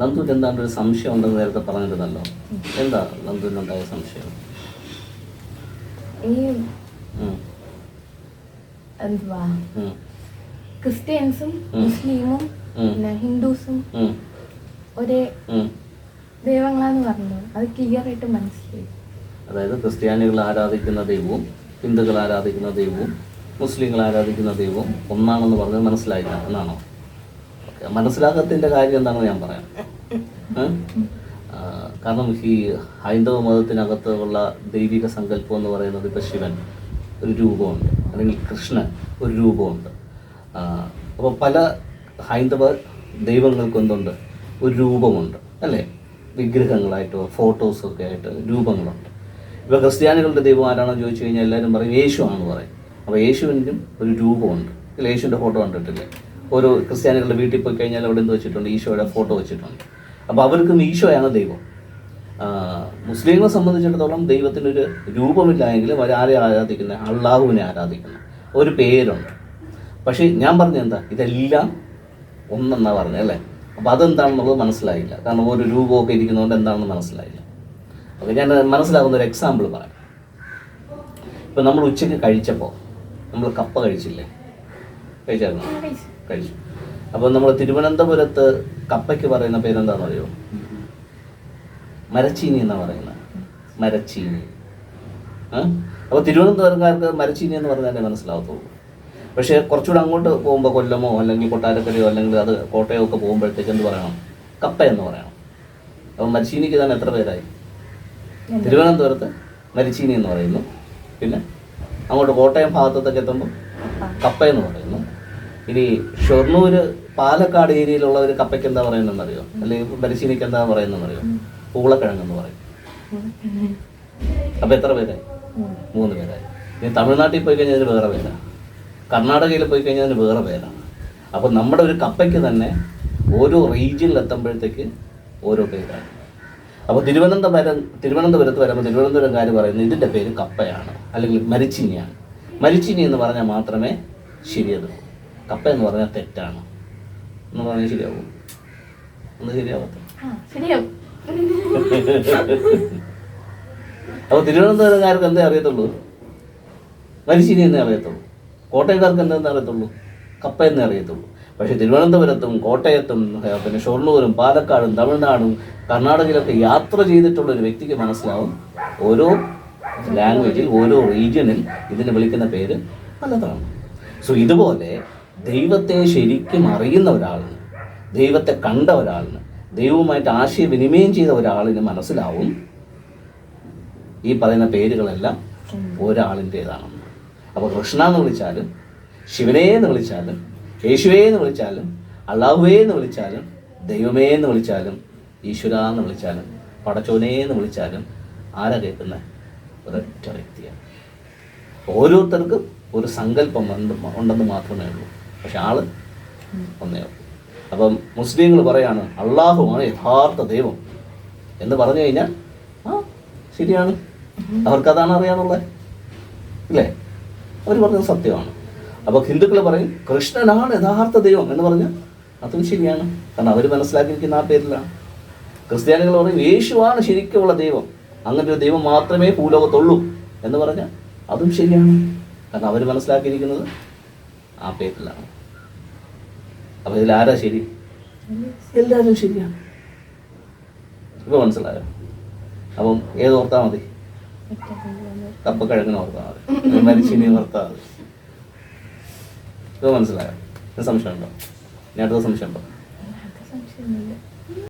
നന്ദുവിന് എന്താണ്ട് ഒരു സംശയം ഉണ്ടെന്ന് നേരത്തെ പറഞ്ഞിരുന്നല്ലോ. എന്താ നന്ദുവിനുണ്ടായ സംശയം? ഈ എന്തുവാ? ക്രിസ്ത്യൻസും. മുസ്ലിമും പിന്നെ ഹിന്ദുസും ഒരേ. ദൈവങ്ങളാന്ന് പറഞ്ഞു അത് ക്ലിയർ ആയിട്ട് മനസ്സിലായി. അതായത് ക്രിസ്ത്യാനികൾ ആരാധിക്കുന്ന ദൈവവും ഹിന്ദുക്കൾ ആരാധിക്കുന്ന ദൈവവും മുസ്ലിങ്ങൾ ആരാധിക്കുന്ന ദൈവവും ഒന്നാണെന്ന് പറഞ്ഞ് മനസ്സിലായില്ല എന്നാണോ. മനസ്സിലാക്കത്തിന്റെ കാര്യം എന്താണെന്ന് ഞാൻ പറയാം. കാരണം ഈ ഹൈന്ദവ മതത്തിനകത്ത് ഉള്ള ദൈവിക സങ്കല്പം എന്ന് പറയുന്നത് ഇപ്പം ശിവൻ ഒരു രൂപമുണ്ട് അല്ലെങ്കിൽ കൃഷ്ണൻ ഒരു രൂപമുണ്ട്. അപ്പോൾ പല ഹൈന്ദവ ദൈവങ്ങൾക്കും എന്തുണ്ട്? ഒരു രൂപമുണ്ട് അല്ലേ? വിഗ്രഹങ്ങളായിട്ടോ ഫോട്ടോസൊക്കെ ആയിട്ട് രൂപങ്ങളുണ്ട്. ഇപ്പോൾ ക്രിസ്ത്യാനികളുടെ ദൈവം ആരാണെന്ന് ചോദിച്ചു കഴിഞ്ഞാൽ എല്ലാവരും പറയും യേശു ആണെന്ന് പറയും. അപ്പോൾ യേശുവിനും ഒരു രൂപമുണ്ട്. യേശുവിന്റെ ഫോട്ടോ കണ്ടിട്ടില്ലേ? ഓരോ ക്രിസ്ത്യാനികളുടെ വീട്ടിൽ പോയി കഴിഞ്ഞാൽ അവിടെ എന്ത് വെച്ചിട്ടുണ്ട്? ഈശോയുടെ ഫോട്ടോ വെച്ചിട്ടുണ്ട്. അപ്പോൾ അവർക്കും ഈശോയാണ് ദൈവം. മുസ്ലിങ്ങളെ സംബന്ധിച്ചിടത്തോളം ദൈവത്തിനൊരു രൂപമില്ല എങ്കിലും അവർ ആരെ ആരാധിക്കുന്നത് അള്ളാഹുവിനെ ആരാധിക്കുന്നു. ഒരു പേരുണ്ട്. പക്ഷേ ഞാൻ പറഞ്ഞ എന്താ? ഇതെല്ലാം ഒന്നെന്നാ പറഞ്ഞത് അല്ലേ? അപ്പോൾ അതെന്താണെന്നുള്ളത് മനസ്സിലായില്ല. കാരണം ഒരു രൂപമൊക്കെ ഇരിക്കുന്നതുകൊണ്ട് എന്താണെന്ന് മനസ്സിലായില്ല. അപ്പോൾ ഞാൻ മനസ്സിലാകുന്ന ഒരു എക്സാമ്പിൾ പറയാം. ഇപ്പം നമ്മൾ ഉച്ചയ്ക്ക് കഴിച്ചപ്പോൾ നമ്മൾ കപ്പ കഴിച്ചില്ലേ? കഴിച്ചായിരുന്നു? കഴിച്ചു. അപ്പോൾ നമ്മൾ തിരുവനന്തപുരത്ത് കപ്പയ്ക്ക് പറയുന്ന പേരെന്താണെന്ന് അറിയോ മരച്ചീനി എന്നാണ് പറയുന്നത് മരച്ചീനി? അപ്പോൾ തിരുവനന്തപുരംകാർക്ക് മരച്ചീനി എന്ന് പറഞ്ഞാലേ മനസ്സിലാവത്തുള്ളൂ. പക്ഷേ കുറച്ചുകൂടെ അങ്ങോട്ട് പോകുമ്പോൾ കൊല്ലമോ അല്ലെങ്കിൽ കൊട്ടാരക്കരയോ അല്ലെങ്കിൽ അത് കോട്ടയോ ഒക്കെ പോകുമ്പോഴത്തേക്ക് എന്ത് പറയണം? കപ്പ എന്ന് പറയണം. അപ്പോൾ മരച്ചീനിക്ക് തന്നെ എത്ര പേരായി? തിരുവനന്തപുരത്ത് മരിച്ചീനി എന്ന് പറയുന്നു. പിന്നെ അങ്ങോട്ട് കോട്ടയം ഭാഗത്തൊക്കെ എത്തുമ്പോൾ കപ്പ എന്ന് പറയുന്നു. ഇനി ഷൊർണൂർ പാലക്കാട് ഏരിയയിലുള്ള ഒരു കപ്പയ്ക്ക് എന്താ പറയുന്നതെന്ന് അറിയോ അല്ലെങ്കിൽ പരിശീലിക്ക് എന്താ പറയുന്നതെന്ന് അറിയോ പൂളക്കിഴങ്ങ്. എന്ന് പറയും അപ്പൊ എത്ര പേരായി? മൂന്ന് പേരായി. ഇനി തമിഴ്നാട്ടിൽ പോയി കഴിഞ്ഞാൽ അതിന് വേറെ പേരാണ് കർണാടകയിൽ പോയി കഴിഞ്ഞാൽ അതിന് വേറെ പേരാണ് അപ്പോൾ നമ്മുടെ ഒരു കപ്പയ്ക്ക് തന്നെ ഓരോ റീജിയനിൽ എത്തുമ്പോഴത്തേക്ക് ഓരോ പേരാണ്. അപ്പോൾ തിരുവനന്തപുരം തിരുവനന്തപുരത്ത് വരുമ്പോൾ തിരുവനന്തപുരംകാർ പറയുന്നത് ഇതിന്റെ പേര് കപ്പയാണ്. അല്ലെങ്കിൽ മരിച്ചിനിയാണ്. മരിച്ചിനി എന്ന് പറഞ്ഞാൽ മാത്രമേ ശരിയത് കപ്പ എന്ന് പറഞ്ഞാൽ തെറ്റാണ്. എന്ന് പറഞ്ഞാൽ ശരിയാവും. ഒന്ന് ശരിയാവത്തില്ല ആ ശരിയാവും. അപ്പോൾ തിരുവനന്തപുരംകാർക്ക് എന്തേ അറിയത്തുള്ളൂ? മരിശിനി എന്നേ അറിയത്തുള്ളൂ. കോട്ടയക്കാർക്ക് എന്തെന്ന് അറിയത്തുള്ളൂ? കപ്പ എന്നേ അറിയത്തുള്ളൂ. പക്ഷേ തിരുവനന്തപുരത്തും കോട്ടയത്തും പിന്നെ ഷൊർണൂരും പാലക്കാടും തമിഴ്നാടും കർണാടകയിലൊക്കെ യാത്ര ചെയ്തിട്ടുള്ള ഒരു വ്യക്തിക്ക് മനസ്സിലാവും ഓരോ ലാംഗ്വേജിൽ ഓരോ റീജിയനിൽ ഇതിനെ വിളിക്കുന്ന പേര് പലതാണ് സോ ഇതുപോലെ ദൈവത്തെ ശരിക്കും അറിയുന്ന ഒരാളിന് ദൈവത്തെ കണ്ട ഒരാളിന് ദൈവവുമായിട്ട് ആശയവിനിമയം ചെയ്ത ഒരാളിന് മനസ്സിലാവും ഈ പറയുന്ന പേരുകളെല്ലാം ഒരാളിന്റേതാണെന്ന്. അപ്പോൾ കൃഷ്ണ എന്ന് വിളിച്ചാലും ശിവനെ എന്ന് വിളിച്ചാലും യേശുവേ എന്ന് വിളിച്ചാലും അള്ളാഹുവേ എന്ന് വിളിച്ചാലും ദൈവമേ എന്ന് വിളിച്ചാലും ഈശ്വര എന്ന് വിളിച്ചാലും പടച്ചോനെ എന്ന് വിളിച്ചാലും ആരാ കേൾക്കുന്ന ഒരൊറ്റ വ്യക്തിയാണ്. ഓരോരുത്തർക്കും ഒരു സങ്കല്പം ഉണ്ട് ഉണ്ടെന്ന് മാത്രമേ ഉള്ളൂ. പക്ഷെ ആൾ ഒന്നേ അപ്പം മുസ്ലിങ്ങൾ പറയാണ് അള്ളാഹുവാണ് യഥാർത്ഥ ദൈവം. എന്ന് പറഞ്ഞു കഴിഞ്ഞാൽ ആ ശരിയാണ്. അവർക്കതാണ് അറിയാനുള്ളത്. അല്ലേ അവർ പറഞ്ഞത് സത്യമാണ്. അപ്പോൾ ഹിന്ദുക്കൾ പറയും കൃഷ്ണനാണ് യഥാർത്ഥ ദൈവം. എന്ന് പറഞ്ഞാൽ അതും ശരിയാണ്. കാരണം അവർ മനസ്സിലാക്കിയിരിക്കുന്ന ആ പേരിലാണ്. ക്രിസ്ത്യാനികൾ പറയും യേശുവാണ് ശരിക്കുമുള്ള ദൈവം. അങ്ങനെ ഒരു ദൈവം മാത്രമേ ഭൂലോകത്തുള്ളൂ. എന്ന് പറഞ്ഞാൽ അതും ശരിയാണ്. കാരണം അവർ മനസ്സിലാക്കിയിരിക്കുന്നത് ആ പേരിലാണ്. അപ്പോൾ ഇതിൽ ആരാ ശരി? എല്ലാവരും ശരിയാണ്. ഇപ്പോൾ മനസ്സിലായോ? അപ്പം ഏത് ഓർത്താൽ മതി? കപ്പക്കിഴങ്ങിന് ഓർത്താ മതി. മരിച്ചിനി ഓർത്താൽ മതി. ഇപ്പോൾ മനസ്സിലായോ? സംശയം സംശയമുണ്ടോ? ഇനി അടുത്ത സംശയമുണ്ടോ? സംശയമൊന്നുമില്ല.